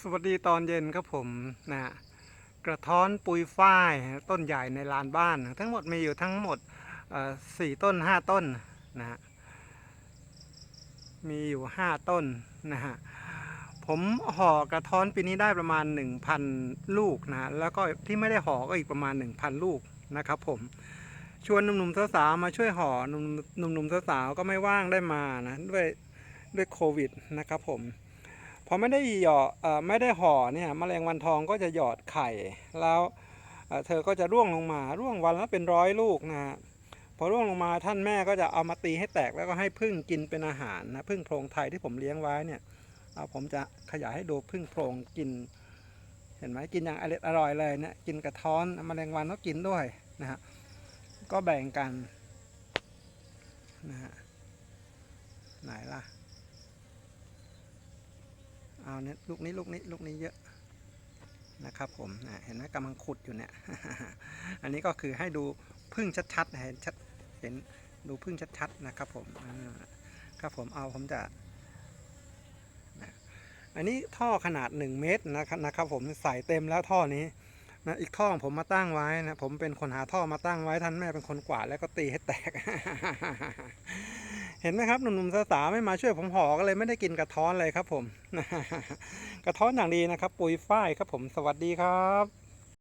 สวัสดีตอนเย็นครับผมนะกระท้อนปุยฝ้ายต้นใหญ่ในลานบ้าน ทั้งหมดมีอยู่ทั้งหมดสี่ต้นห้าต้นนะฮะมีอยู่ห้าต้นนะฮะผมห่อกระท้อนปีนี้ได้ประมาณ 1,000 ลูกนะแล้วก็ที่ไม่ได้ห่อก็อีกประมาณ 1,000 ลูกนะครับผมชวนหนุ่มๆสาวๆมาช่วยห่อหนุ่มหนุ่มๆสาวๆก็ไม่ว่างได้มานะด้วยด้วยโควิดนะครับผม พอไม่ได้หยอดเอ่อไม่ได้ห่อเนี่ยแมลงวันทองก็จะหยอดไข่ แล้วเธอก็จะร่วงลงมาร่วงวันละเป็นร้อยลูกนะฮะพอร่วงลงมาท่านแม่ก็จะเอามาตีให้แตกแล้วก็ให้พึ่งกินเป็นอาหารนะพึ่งโพรงไทยที่ผมเลี้ยงไว้เนี่ยเอาผมจะขยายให้ดูพึ่งโพรงกิน เห็นไหมกินอย่างอร่อยอร่อยเลยเนี่ยกินกระท้อนแมลงวันก็กินด้วยนะฮะก็แบ่งกันนะฮะไหนล่ะ เอาเนี่ยลูกนี้ลูกนี้ลูกนี้เยอะนะครับผมเห็นไหมกำลังขุดอยู่เนี่ย อันนี้ก็คือให้ดูพึ่งชัดๆเห็นชัดเห็นดูพึ่งชัดๆนะครับผมครับผมเอาผมจะอันนี้ท่อขนาด 1 เมตรนะครับนะครับผมใส่เต็มแล้วท่อนี้นะอีกท่อผมมาตั้งไว้นะผมเป็นคนหาท่อมาตั้งไว้ท่านแม่เป็นคนกวาดแล้วก็ตีให้แตก ห็นไหมครับหนุ่มๆสาวๆไม่มาช่วยผมห่อก็เลยไม่ได้กินกระท้อนเลยครับผม กระท้อนอย่างดีนะครับ ปุ๋ยฝ้ายครับผมสวัสดีครับ